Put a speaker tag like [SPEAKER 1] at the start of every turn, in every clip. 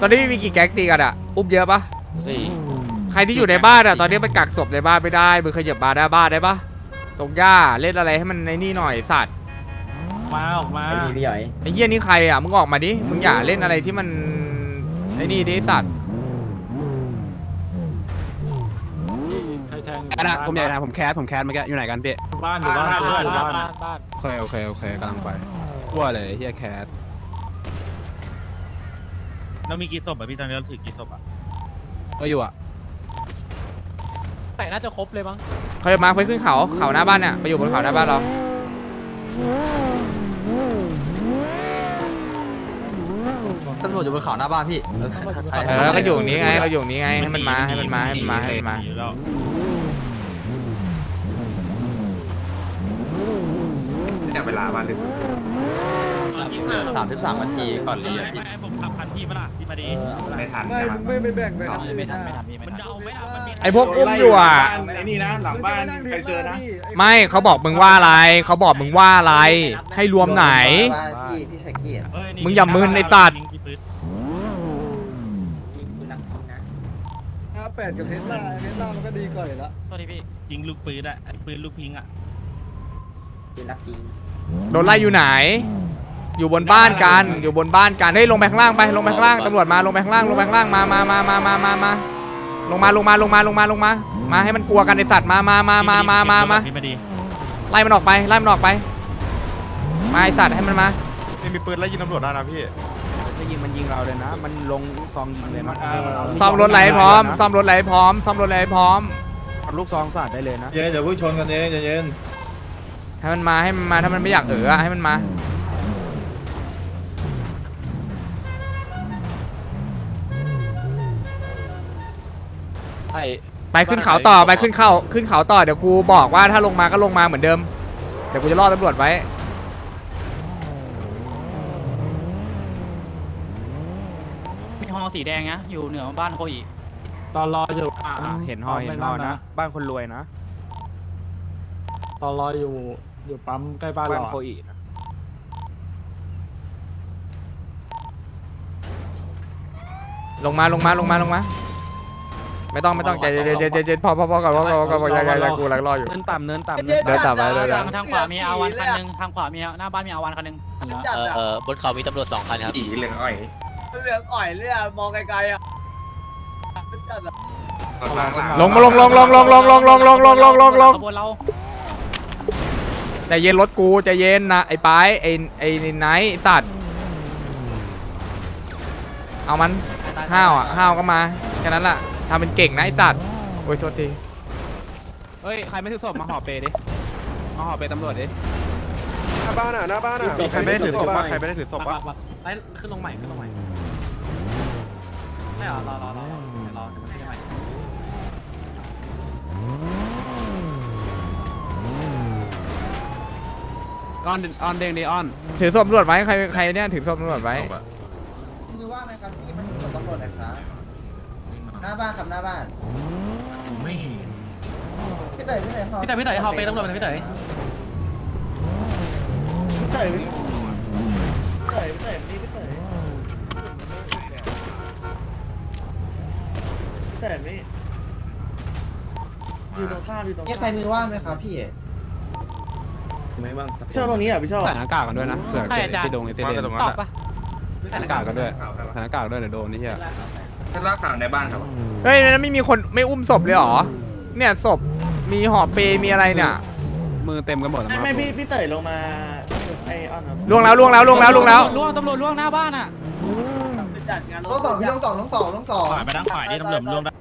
[SPEAKER 1] ตอนนี้มีกี่แก๊งตีกันอะอุ้มเยอะปะ
[SPEAKER 2] สี่
[SPEAKER 1] ใครที่อยู่ในบ้านอะตอนนี้มันกักศพในบ้านไม่ได้มึงขยับมาหน้าบ้านได้ปะตรงหญ้าเล่นอะไรให้มันในนี่หน่อยสัตว์
[SPEAKER 3] มาออกมา
[SPEAKER 4] ไอ้พี่พี่หยอย
[SPEAKER 1] ไอ้เหี้ยนี่ใครอะมึงออกมาดิมึงอย่าเล่นอะไรที่มันไอ้นี่ดิสัตว์
[SPEAKER 3] ใครแทง
[SPEAKER 5] อันนะผมใหญ่นะผมแคสผมแคสเมื่อกี้อยู่ไหนกันพี่
[SPEAKER 3] บ้านอยู่บ้านอยู่บ้านอยู่บ้าน
[SPEAKER 2] บ้าน
[SPEAKER 5] โอเคโอเคโอเคกำลังไปทั่วเลยเฮียแคส
[SPEAKER 6] เรามีกี่ศพอะพี่ตอนนี้เราถือกี่ศพอะ
[SPEAKER 5] ก็อยู่อะ
[SPEAKER 2] แต่น่าจะครบเลยมั้ง
[SPEAKER 1] เขาจะมาร์คไปขึ้นเขาเขาหน้าบ้านเนี่ยไปอยู่บนเขาหน้าบ้านเรา
[SPEAKER 4] ตำรวจอยู่บนเขาหน้าบ้านพี่
[SPEAKER 1] เออก็อยู่ตรงนี้ไงเราอยู่ตรงนี้ไงให้มันมาให้มันมาให้มันมาให้มันมา
[SPEAKER 6] อยู่แล้ว
[SPEAKER 7] เนี่ยเวลาบ้านลึก
[SPEAKER 4] สามสิบสามนาทีก่อนเรียน
[SPEAKER 6] ไม่ให้ผมขับคันพี่มาล่ะพี่มาดี
[SPEAKER 7] ไม่ทัน
[SPEAKER 8] ไม่ไม่ไม่แบ่งไป
[SPEAKER 2] ไม่ทันไม่ทันพี่ไม่
[SPEAKER 6] มัน
[SPEAKER 2] ทัน
[SPEAKER 6] เดาไม่ได้มันมี
[SPEAKER 1] ไอ้พวกอุ้มอยู่อะ
[SPEAKER 7] ไอ้นี่นะหลังบ้านใครเชิญนะ
[SPEAKER 1] ไม่เขาบอกมึงว่าอะไร เขาบอกมึงว่าอะไร ให้รวมไหน
[SPEAKER 4] พี่พี่แท็กกี้
[SPEAKER 6] เอ้ยนี่
[SPEAKER 1] มึงอย่ามึนไอ้สัตว์
[SPEAKER 6] ยิงปืน
[SPEAKER 8] ห้าแปดกับเทสลาเทสลามันก็ดีกว่าอยู่แล้ว
[SPEAKER 2] สวัสดีพี่
[SPEAKER 6] ยิงลูกปืนอะไอ้ปืนลูกพิงอะ
[SPEAKER 4] พี่รักจริง
[SPEAKER 1] โดนไล่อยู่ไหน อยู่บนบ้านกันอยู่บนบ้านกันเฮ้ยลงไปข้างล่างไปลงไปข้างล่างตำรวจมาลงไปข้างล่างลงไปข้างล่างมามามามามามามาลงมาลงมาลงมาลงมาลงมา มาให้มันกลัวกันไอสัตว์มามามามามามามา
[SPEAKER 6] พี่มาดี
[SPEAKER 1] ไล่มันออกไปไล่มันออกไปมาไอสัตว์ให้มันมา
[SPEAKER 7] นี่มีปืนไล่ยิงตำรวจได้นะพี่
[SPEAKER 5] ถ้ายิงมันยิงเราเลยนะ มันลงซองยิงเลยนะ
[SPEAKER 1] ซ่อมรถไหลพร้อมซ่อมรถไหลพร้อมซ่อมรถไหลพร้อม
[SPEAKER 5] เอาลูกซองสาดได้เลยนะ
[SPEAKER 7] เย็นอย่าเพิ่งชนกันเองเย็น
[SPEAKER 1] ให้มันมาให้มันมาถ้ามันไม่อยากเอออะให้มันมา
[SPEAKER 2] ไอ้
[SPEAKER 1] ไปขึ้นเขาต่อไปขึ้นเขาขึ้นเขาต่อเดี๋ยวกูบอกว่าถ้าลงมาก็ลงมาเหมือนเดิม เดี๋ยวกูจะรอตำรวจไว้
[SPEAKER 9] มีฮอสีแดงนะอยู่เหนือบ้านโคอี
[SPEAKER 3] ตอนรออยู่
[SPEAKER 5] อะเห็นหอเห็นหอนะ บ้านคนรวยนะ
[SPEAKER 3] ตอนรออยู่อยู่ปั๊มใกล้บ้าน
[SPEAKER 5] บ้าน
[SPEAKER 3] เรา
[SPEAKER 5] โคอีนะ
[SPEAKER 1] ลงมาลงมาลงมาลงมา ไม่ต้องไม่ต้องใจเย็นใจเย็นใจเย็นพอพอพอก่อนพอก่อนพอก่อนพอก่อนอย่าอย่าอย่ากูกำลังรออยู่
[SPEAKER 5] เนินต่ำเนินต่ำ
[SPEAKER 1] เดินต่อไปเดินต่อ
[SPEAKER 9] ทางทางขวามีอาวันคันหนึงทางขวามีหน้าบ้านมีอาวันคันหนึง
[SPEAKER 2] เออเออบนเขามีตำรวจสองคันครับ
[SPEAKER 7] อีเหลืองอ้อย
[SPEAKER 8] เหลืองอ่อยเลยอะมองไกลๆอะจัดอะ
[SPEAKER 1] ลงมาลงลงลงลงลงลงลงลงลงลงลงลง
[SPEAKER 9] ขบวนเรา
[SPEAKER 1] ใจเย็นรถกูใจเย็นนะไอ้ปายไอ้ไอ้ไนท์สัตว์เอามันห้าวอะห้าวก็มาแค่นั้นแหละ ทำเป็นเก่งนะไอ้สัตว์โอ้ยโทษที
[SPEAKER 5] เฮ้ย ใครไม่ถือศพมาห่อเปดิ มาห่อเปตำรวจดิ
[SPEAKER 7] หน้าบ้านอะหน้าบ้านอะใครไม่ได้ถือศพปะใครไม่ได้ถือศพปะ
[SPEAKER 9] ไล่ขึ้นลงใหม่ขึ้นลงใหม่ไม่เหรอรอรอรอรอรอจะมาให้ใหม่
[SPEAKER 5] ออนออนเด้งดิออน
[SPEAKER 1] ถือศพตำรวจไว้ใครใครเนี่ยถือศพตำรวจไว้
[SPEAKER 4] คือว่าไหมครับพี่มันมีตำรวจนะครับ หน้าบ้านครับหน้าบ้านไม่เห็น พี่เต๋อพี่เต๋อ
[SPEAKER 9] พี่เต๋อพี่เต๋อเขาไปตำรวจเป็นพี่เต๋อ
[SPEAKER 8] พี่เต๋อพี่เต๋อพี่เต๋อนี่พี่เต๋อพี่เต๋อนี่อยู่ตรงข้ามอยู่ตรง
[SPEAKER 4] นี่
[SPEAKER 8] ข้าม
[SPEAKER 4] ใครมือว่างไหมครับพี่
[SPEAKER 7] ไม่บ้าง
[SPEAKER 8] พี่ชอบตรงนี้อะพี่ชอบ
[SPEAKER 5] ใส่หน้ากากกันด้วยนะเผื่อจะได้โดนไอเซ
[SPEAKER 7] วาง
[SPEAKER 5] เด
[SPEAKER 7] กันตรง
[SPEAKER 5] น
[SPEAKER 7] นั้น
[SPEAKER 9] ตอบปะ
[SPEAKER 5] ใส่หน้ากากกันด้วยใส่หน้ากากด้วยเดี๋ยวโดนนี่เฮีย
[SPEAKER 7] ถ้าลากข่าวในบ้านครับ
[SPEAKER 1] เฮ้ยนั้นไม่มีคนไม่อุ้มศพเลยเหรอ เนี่ยศพมีหอบเปรย์มีอะไรเนี่ย
[SPEAKER 5] มือเต็มกันหมดแล้ว
[SPEAKER 8] ไม่
[SPEAKER 5] มั้ง
[SPEAKER 8] ไม่พี่พี่เต๋อลงมาไอ้อ้อนครับ
[SPEAKER 1] ล่วงแล้วล่วงแล้วล่วงแล้วล่วงแล้ว
[SPEAKER 9] ล่วงตำรวจล่วงหน้าบ้านอะ
[SPEAKER 8] จัดงาน
[SPEAKER 4] น้องสองพี่น้องสองน้องสองน้องสอง
[SPEAKER 6] ขวาไปทางขวานี่ตำรวจมันลงได้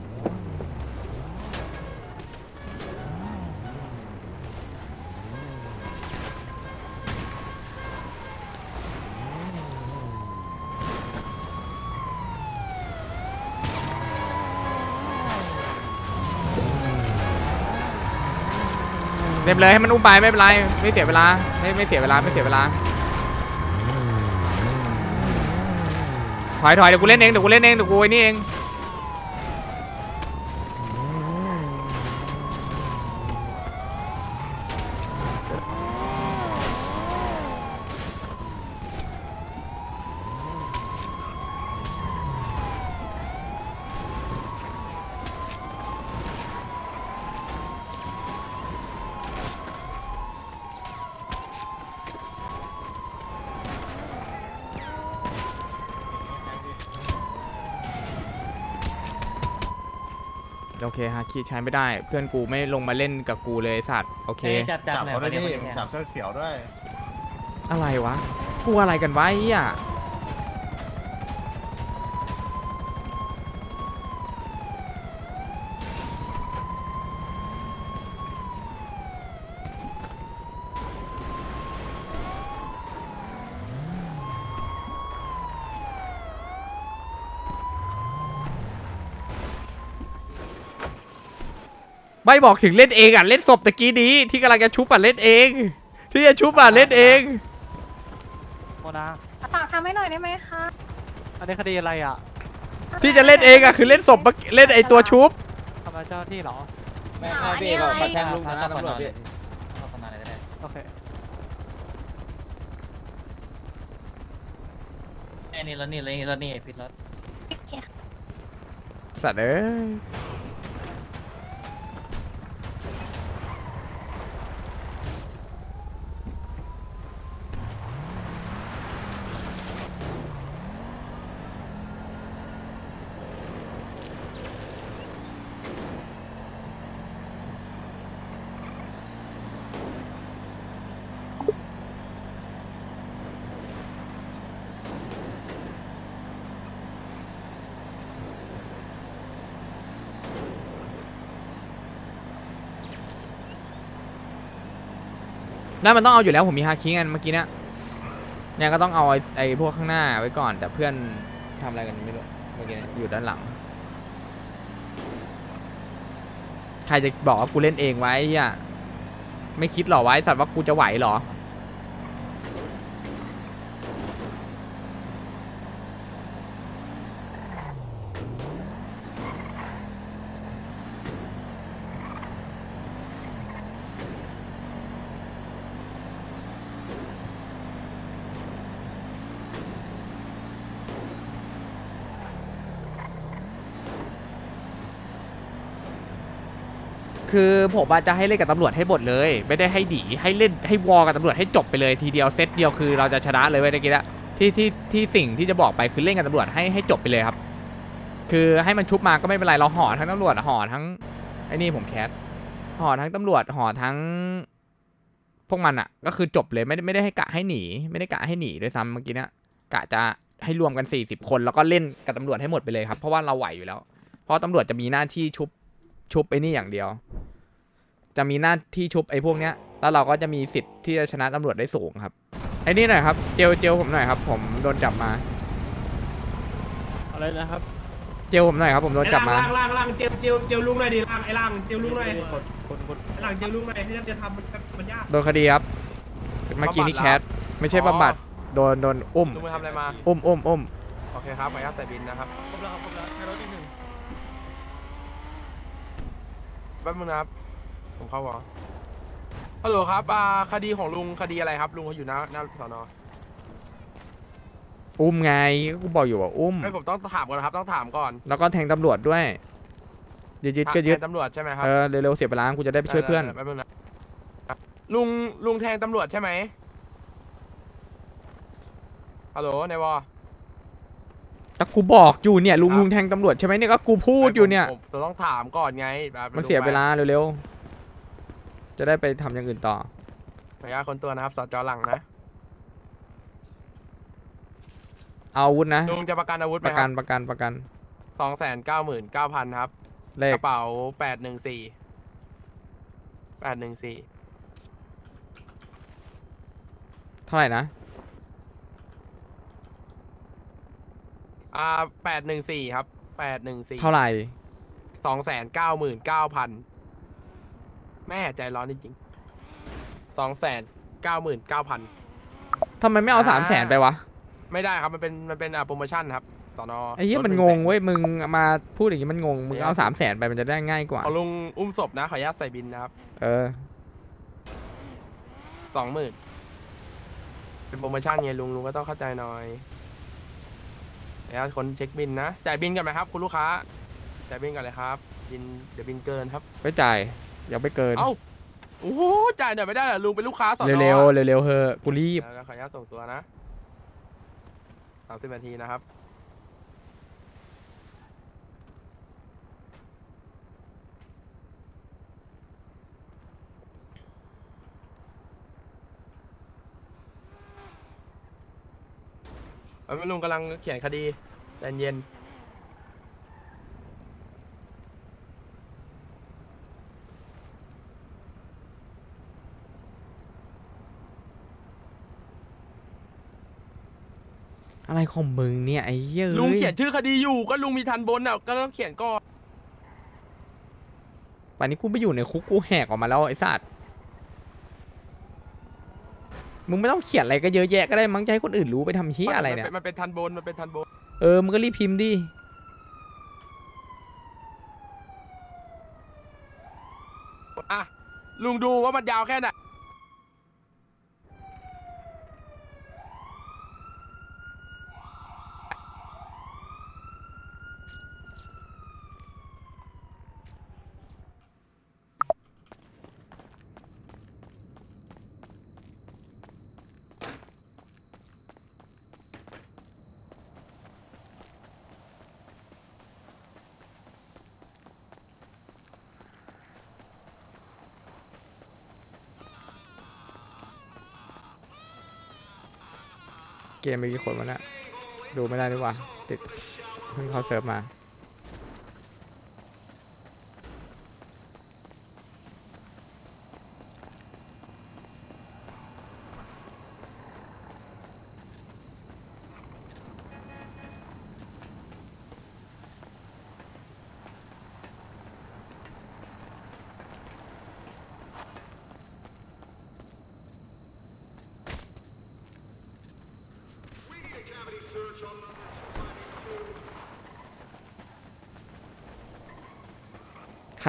[SPEAKER 1] เต็มเลยให้มันอุ้มไปไม่เป็นไรไม่เสียเวลาไม่ไม่เสียเวลาไม่เสียเวลาถอยถอยเดี๋ยวกูเล่นเองเดี๋ยวกูเล่นเองเดี๋ยวกูไอ้นี่เอง โอเคฮาคิใช้ไม่ได้ เพื่อนกูไม่ลงมาเล่นกับกูเลยไอ้สัตว์โอเค
[SPEAKER 9] จับจับเขาด้วยนี่จับ
[SPEAKER 1] อะไรวะ กูอะไรกันวะไอ้เหี้ย ไม่บอกถึงเล่นเองอะเล่นศพตะกี้นี้ที่กำลังจะชุบอะเล่นเอง ที่จะชุบอะเล่นเอง
[SPEAKER 3] โมนา
[SPEAKER 10] ฝากทำให้หน่อยได้ไหมคะ
[SPEAKER 3] อันนี้คดีอะไรอะ
[SPEAKER 1] ที่จะเล่นเองอะคือเล่นศพเมื่อกี้เล่นไอตัวชุบ
[SPEAKER 3] ทำร้ายเจ้าหน้าที่เหรอ
[SPEAKER 10] ไม่ไม่พี่บอกมาแทงลุง
[SPEAKER 9] นะตำรวจพี่เข้าสมาเลยก็ได้
[SPEAKER 3] โอเค
[SPEAKER 9] ไอ้นี่แล้วนี่แล้วนี่แล้วนี่พิษรถ
[SPEAKER 1] สัตว์เอ้ย นั่นมันต้องเอาอยู่แล้วผมมีฮาคิงันเมื่อกี้เนี่ยยังก็ต้องเอาไอ้ไอ้พวกข้างหน้าไว้ก่อน แต่เพื่อนทำอะไรกันไม่รู้เมื่อกี้เนี้ยอยู่ด้านหลัง ใครจะบอกว่ากูเล่นเองไว้เฮียไม่คิดหรอไว้สัตว์ว่ากูจะไหวหรอ คือผมอาจจะให้เล่นกับตำรวจให้หมดเลย ไม่ได้ให้ดีให้เล่นให้วอกับตำรวจให้จบไปเลยทีเดียวเซตเดียวคือเราจะชนะเลยเว้ยตะกี้ละที่ที่ที่สิ่งที่จะบอกไปคือเล่นกับตำรวจให้ให้จบไปเลยครับ คือให้มันชุบมาก็ไม่เป็นไรเราห่อทั้งตำรวจห่อทั้งไอ้นี่ผมแคสห่อทั้งตำรวจห่อทั้ง พวกมันอะ ก็คือจบเลยไม่ได้ไม่ได้ให้กะให้หนี ไม่ได้กะให้หนีด้วยซ้ำเมื่อกี้นะกะจะให้รวมกัน 40 คน แล้วก็เล่นกับตำรวจให้หมดไปเลยครับ เพราะว่าเราไหวอยู่แล้ว เพราะตำรวจจะมีหน้าที่ชุบ ชุบไอ้นี่อย่างเดียว จะมีหน้าที่ชุบไอ้พวกเนี้ย แล้วเราก็จะมีสิทธิ์ที่จะชนะตำรวจได้สูงครับ ไอ้นี่หน่อยครับ เจลเจลผมหน่อยครับ ผมโดนจับมา
[SPEAKER 3] อะไรนะครับ
[SPEAKER 1] เจลผมหน่อยครับ ผมโดนจับมา
[SPEAKER 7] ล่างล่างล่างเจียวเจียวเจียวลุงหน่อยดิล่างไอ้ล่างเจียวลุงหน่อย
[SPEAKER 3] คนคนคน
[SPEAKER 7] ไอ้ล่างเจียวลุงหน่อยที่จะทำมันมันยาก
[SPEAKER 1] โดนคดีครับ เมื่อกี้นี่แคทไม่ใช่บำบัด โดนโดนอุ้ม
[SPEAKER 7] ลุงไปทำอะไรมา
[SPEAKER 1] อุ้มอุ้มอุ้ม
[SPEAKER 7] โอเคครับขออนุญาตใส่บินนะครับ
[SPEAKER 3] ครบแล้วครับครบแล้วให้รถอีกหนึ่ง
[SPEAKER 7] แป๊บนึงนะครับ ผมเข้าวอฮัลโหลครับอ่าคดีของลุงคดีอะไรครับ ลุงเขาอยู่หน้าหน้าสอนอ
[SPEAKER 1] อุ้มไงกูบอกอยู่ว่าอุ้ม
[SPEAKER 7] ไม่ผมต้องถามก่อนนะครับ ต้องถามก่อน
[SPEAKER 1] แล้วก็แทงตำรวจด้วยยึดยึดก็ยึด
[SPEAKER 7] แทนตำรวจใช่ไหมครับ
[SPEAKER 1] เออเร็วๆเสียเวลากูจะได้ไปช่วยเพื่อน
[SPEAKER 7] ได้ๆแป๊บนึงนะลุงลุงแทงตำรวจใช่ไหมฮัลโหลในวอ
[SPEAKER 1] ก็กูบอกอยู่เนี่ยลุงลุงแทงตำรวจใช่ไหมเนี่ยก็กูพูดอยู่เนี่ย
[SPEAKER 7] ผมผมต้องถามก่อนไงแบบ
[SPEAKER 1] มันเสียเวลาเร็วๆ จะได้ไปทำอย่างอื่นต่อ
[SPEAKER 7] ขออนุญาตคนตัวนะครับสจหลังนะ
[SPEAKER 1] เอาอาวุธนะ
[SPEAKER 7] ลุงจะประกันอาวุธไห
[SPEAKER 1] ป
[SPEAKER 7] ม
[SPEAKER 1] ระ
[SPEAKER 7] ค
[SPEAKER 1] กั
[SPEAKER 7] รั
[SPEAKER 1] น
[SPEAKER 7] บ
[SPEAKER 1] ประกันประกัน
[SPEAKER 7] สองแสนเก้าหมื่นเก้าพันครับ
[SPEAKER 1] เลข
[SPEAKER 7] กระเป๋าแปดหนึ่งสี่แปดหนึ่งสี่
[SPEAKER 1] เท่าไหร่นะ
[SPEAKER 7] อ่าแปดหนึ่งสี่ครับแปดหนึ่งสี่
[SPEAKER 1] เท่าไหร่
[SPEAKER 7] สองแสนเก้าหมื่นเก้าพันแม่ใจร้อนจริงๆสองแสนเก้าหมื่นเก้าพัน
[SPEAKER 1] ทำไมไม่เอา
[SPEAKER 7] อ่า
[SPEAKER 1] สามแสนไปวะ
[SPEAKER 7] ไม่ได้ครับ มันเป็นมันเป็นอ่าโปรโมชั่นครับสอนอ
[SPEAKER 1] ไอ้เหี้ย
[SPEAKER 7] ลด
[SPEAKER 1] มัน
[SPEAKER 7] ห
[SPEAKER 1] ง
[SPEAKER 7] แส
[SPEAKER 1] งเว้ย มึงมาพูดอย่างงี้มันงง มึงเอาสามแสนไปมันจะได้ง่ายกว่า
[SPEAKER 7] ของลุงอุ้มศพนะ ขออนุญาตใส่บินนะครับ
[SPEAKER 1] เออ
[SPEAKER 7] สองหมื่นเป็นโปรโมชั่นไงลุงลุงก็ต้องเข้าใจหน่อย เดี๋ยวคนเช็คบินนะจ่ายบินกันไหมครับ คุณลูกค้าจ่ายบินกันเลยครับบินเดี๋ยวบินเกินครับ
[SPEAKER 1] ไปจ่ายอย่าไปเกิน
[SPEAKER 7] เอ้าโอ้โหจ่ายหน่อยไม่ได้เหรอลุงเป็นลูกค้าสอนอ
[SPEAKER 1] เร็วๆเร็วๆเฮอะกูรีบ
[SPEAKER 7] เดี๋ยวขออนุญาตส่งตัวนะสามสิบนาทีนะครับ เอ้ยลุงกำลังเขียนคดีใจเย็น
[SPEAKER 1] อะไรของมึงเนี่ยไอ้เหี้ย
[SPEAKER 7] ลุง
[SPEAKER 1] อ้
[SPEAKER 7] เขียนชื่อคดีอยู่ก็ลุงมีทันบนอะก็ต้องเขียนก่อน
[SPEAKER 1] ป่านนี้กูไปอยู่ในคุกกูแหกออกมาแล้วไอ้สัตว์ มึงไม่ต้องเขียนอะไรก็เยอะแยะก็ได้มั้งจะให้คนอื่นรู้ไปทำเหี้ยอะไรเนี่ย
[SPEAKER 7] มันเป็นทันบน มันเป็นทันบน
[SPEAKER 1] เออ มึงก็รีบพิมพ์ดิ
[SPEAKER 7] อะ ลุงดูว่ามันยาวแค่ไหน
[SPEAKER 1] เกมไปกี่คนวะเนี่ยดูไม่ได้ดีกว่าติดเพิ่งเขาเซิร์ฟมา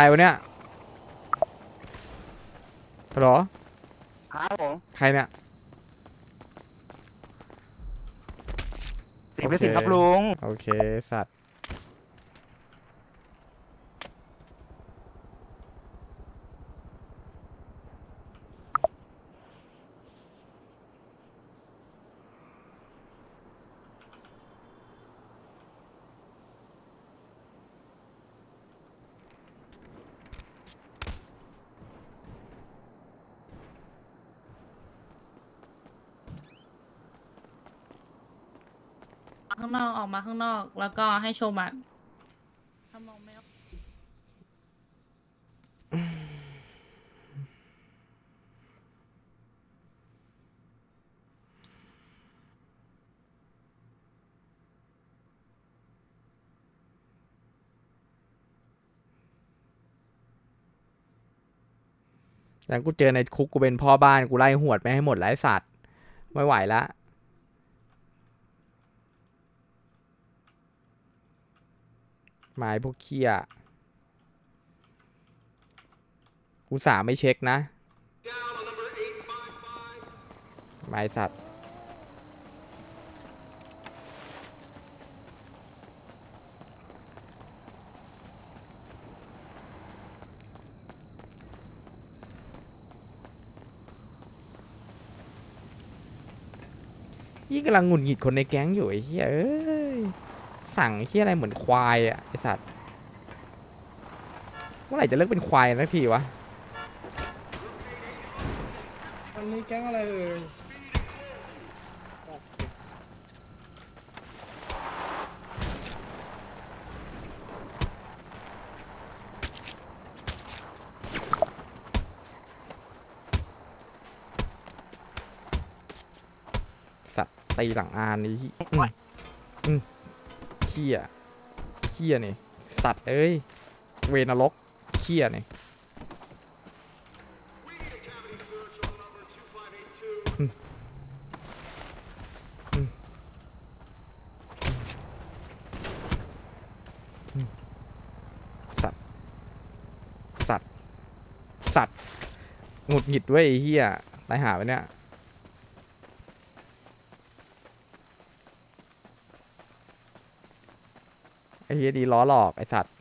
[SPEAKER 1] รวะเนี่ยฮัลโหล
[SPEAKER 5] ครับผม
[SPEAKER 1] ใครเนี่ย
[SPEAKER 5] สิบเป็นสิบครับลุง
[SPEAKER 1] โอเคสัตว์
[SPEAKER 10] ข้างนอกออกมาข้างนอก แล้วก็ให้โชว์บัตรถ้ามองไม่ออก
[SPEAKER 1] แล้วกูเจอในคุกกูเป็นพ่อบ้านกูไล่หวดไม่ให้หมดไร้สัตว์ไม่ไหวละ หมายพวกเคียกูสาไม่เช็คนะหมายสัตว์ยี่กำลังหงุดหงิดคนในแก๊งอยู่ไอ้เหี้ยเอ้ย สั่งไอ้เหี้ยอะไรเหมือนควายอะไอสัตว์เมื่อไหร่จะเลิกเป็นควายสักทีวะ
[SPEAKER 3] อันนี้แก๊งอะไรเอ่ย
[SPEAKER 1] สัตว์ตีหลังอานนี่อืมอืม เขี้ยเขี้ยนี่ สัตว์เอ้ย เวนรกเขี้ยนี่สัตว์ สัตว์ สัตว์ หงุดหงิดด้วยไอ้เหี้ยตายหาไปเนี่ย ไอ้เฮียดีล้อหลอกไอ้สัตว์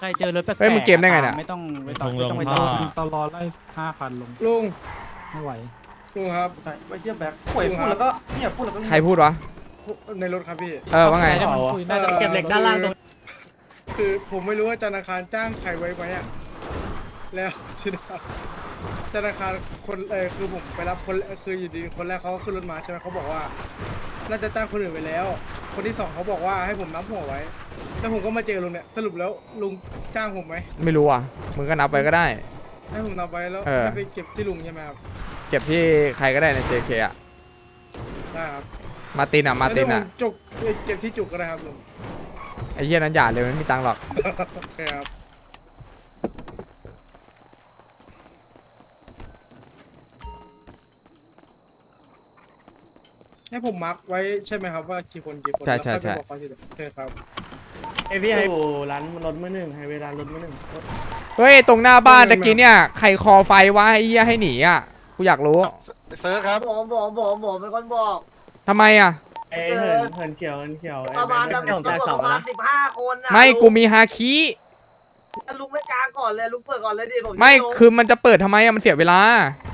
[SPEAKER 9] ใครเจอรถแปลกๆ
[SPEAKER 1] เฮ้ยมึงเกมได้ไงเนี่ย
[SPEAKER 9] ไม่ต้องไม่ต้อง
[SPEAKER 6] ลง
[SPEAKER 9] ไม่ต้องไป
[SPEAKER 6] ลง
[SPEAKER 9] ต่อ
[SPEAKER 6] ท่อ
[SPEAKER 3] ตลอดไล่ห้าคันลง
[SPEAKER 8] ลุง
[SPEAKER 3] ไม่ไหวลุงครับ
[SPEAKER 8] ไปเทียบแบ็คป่วยพูดแล้วก็เนี่ยพูดแล้วก็
[SPEAKER 1] ใครพูดวะ
[SPEAKER 8] ในรถครับพี่
[SPEAKER 1] เออว่าไง
[SPEAKER 3] น่าจะ
[SPEAKER 8] เก็บเหล็กด้านล่างตรง คือผมไม่รู้ว่าธนาคารจ้างใครไว้ไหมอะแล้วทีนี้
[SPEAKER 3] ธนาคารคนเออคือผมไปรับคนคืออยู่ดีคนแรกเขาก็ขึ้นรถมาใช่ไหมเขาบอกว่า น่าจะจ้างคนอื่นไปแล้ว คนที่สองเขาบอกว่าให้ผมนับหัวไว้ แล้วผมก็มาเจอลุงเนี่ยสรุปแล้วลุงจ้างผมไหม
[SPEAKER 1] ไม่รู้อะมึงก็นับไปก็ได้
[SPEAKER 3] ให้ผมนับไว้แล้ว
[SPEAKER 1] เออ
[SPEAKER 3] ให้ไปเก็บที่ลุงใช่ไหมครับ
[SPEAKER 1] เก็บที่ใครก็ได้ใน JK อะ
[SPEAKER 3] ได้ครับ
[SPEAKER 1] มาร์ตินอะมาร์ติน
[SPEAKER 3] แล้ว
[SPEAKER 1] อะ
[SPEAKER 3] เดี๋ยวผมจุกเก็บที่จุกก็ได้ครับลุง
[SPEAKER 1] ไอ้เหี้ยนั้นอย่าเลยมันไม่มีตังค์หรอก
[SPEAKER 3] โอเคครับ ให้ผมมาร์กไว้ใช่ไหมครับว่ากี่คนกี่คน
[SPEAKER 1] ใช่ใช่
[SPEAKER 3] แล้วค่อยไป
[SPEAKER 1] ใช่
[SPEAKER 3] บอกเขาทีหลังโอเคครับ
[SPEAKER 7] เอพี่ให้ร้านรถมือหนึ่งให้เวลารถมือหนึ่ง
[SPEAKER 1] เฮ้ยตรงหน้าบ้านตะกี้เนี่ยใครคอไฟวะไอ้เหี้ยให้หนีอะกูอยากรู้
[SPEAKER 8] เซิร์ฟครับผมผมผมผมเป็นคนบอก
[SPEAKER 1] ทำไมอะ
[SPEAKER 7] เอ้ยเหินเหินเขียวเหินเขียว
[SPEAKER 8] ประมาณตำรวจประมาณสิบห้าคนน่ะ
[SPEAKER 1] ไม่
[SPEAKER 8] ลุง
[SPEAKER 1] กูมีฮาคิ
[SPEAKER 8] ลุงไม่กลางก่อนเลยลุงเปิดก่อนเลยดิผม
[SPEAKER 1] ไม่
[SPEAKER 8] จะลง
[SPEAKER 1] คือมันจะเปิดทำไมอะมันเสียเวลา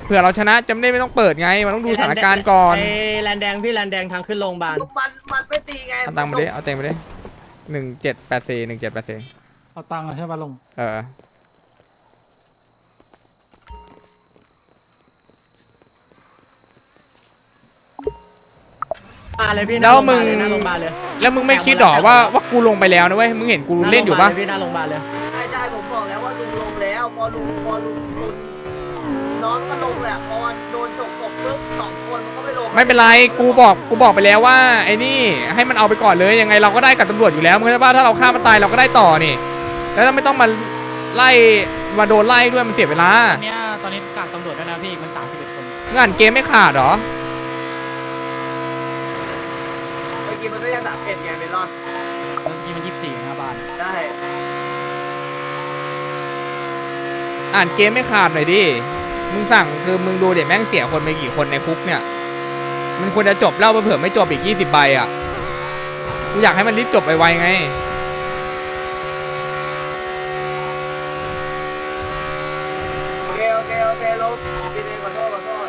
[SPEAKER 1] เผื่อเราชนะจะไม่ได้ไม่ต้องเปิดไง มันต้องดูสถานการณ์ก่อน
[SPEAKER 7] ไอ้แลนแดงพี่แลนแดงทางขึ้นโรงพยาบาล
[SPEAKER 8] มันมันไม่ตีไง
[SPEAKER 1] เอาตังค์มาดิเอาตังค์มาดิหนึ่งเจ็ดแปดสี่หนึ่งเจ็ดแปดสี่
[SPEAKER 3] เอาตังค์ใช่ป่ะลุง
[SPEAKER 1] เออ
[SPEAKER 7] มาเลยพี่
[SPEAKER 1] แล้วมึง
[SPEAKER 7] หน้าโรงพยาบาลเลย
[SPEAKER 1] แล้วมึงไม่คิดหรอว่าว่ากูลงไปแล้วนะเว้ยมึงเห็นกูเล่นอยู่ปะ
[SPEAKER 7] พี่หน้าโรงพยาบาลเลย
[SPEAKER 8] ใช่ใช่ผมบอกแล้วว่าลุงลงแล้ว พอลุงพอลุงลุง น้องก็ลงแหละพอโดนจกศพปุ๊บสองคนมันก็ไม่ลง
[SPEAKER 1] ไม่เป็นไรกูบอกกูบอกไปแล้วว่าไอ้นี่ให้มันเอาไปก่อนเลยยังไงเราก็ได้กับตำรวจอยู่แล้วมึงเข้าใจป่ะถ้าเราฆ่ามันตายเราก็ได้ต่อนี่ แล้วเราไม่ต้องมาไล่มาโดนไล่ด้วยมันเสียเวลา
[SPEAKER 9] ตอนเนี้ยตอนนี้กากตำรวจด้วยนะพี่มัน31คน
[SPEAKER 1] งานเกมไม่ขาดเหรอ
[SPEAKER 8] เมื่อกี้มันไม่ได้สามเอ็ดไงเมลอน
[SPEAKER 9] เมื่อกี้มัน24หน้าบ้าน
[SPEAKER 8] ใช่
[SPEAKER 1] อ่านเกมไม่ขาดหน่อยดิ มึงสั่งคือมึงดูเดี๋ยวแม่งเสียคนไปกี่คนในคุกเนี่ย มันควรจะจบแล้วเผื่อไม่จบอีก20ใบอะกูอยากให้มันรีบจบไวๆไง
[SPEAKER 8] โอเคโอเคโอเคลุงพี่เดขอโทษขอโทษ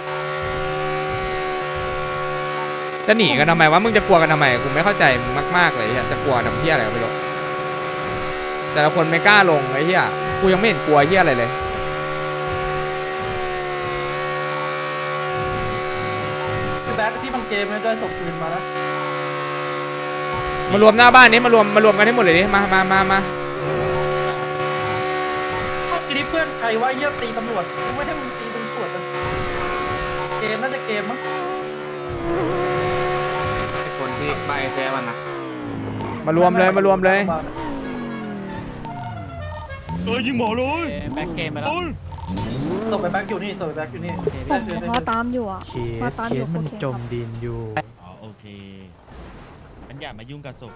[SPEAKER 1] จะหนีกันทำไมวะมึงจะกลัวกันทำไมกูไม่เข้าใจมึงมากๆเลยเหี้ยจะกลัวทำเหี้ยอะไรก็ไม่รู้แต่ละคนไม่กล้าลงไอ้เหี้ยกูยังไม่เห็นกลัวเหี้ยอะไรเลย
[SPEAKER 3] คือแบ็คที่มัน เกมมันก็ส่งปืนมาแล้ว
[SPEAKER 1] มารวมหน้าบ้านนี้มารวมมารวมกันให้หมดเลยดิมามามามา
[SPEAKER 3] เมื่อกี้นี้เพื่อนใครว่าเยี่ยตีตำรวจกูไม่ให้มึงตีตำรวจนะเกมน่าจะเกมมั้ง
[SPEAKER 5] คนที่ใบแท้มันนะ
[SPEAKER 1] มารวมเลยมารวมเลย
[SPEAKER 6] เออยิงหมอเลย
[SPEAKER 9] แบ็คเกมไปแล้ว
[SPEAKER 3] ส่งไปแบ็กอยู่นี่ส่งไปแบ็กอยู่นี่
[SPEAKER 10] ผมเพราตามอยู่อะ
[SPEAKER 11] เค
[SPEAKER 10] มาตามอยู่
[SPEAKER 11] มันจมดินอยู่
[SPEAKER 6] อ๋อโอเคมันอย่ามายุ่งกับศพน